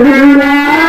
Krishna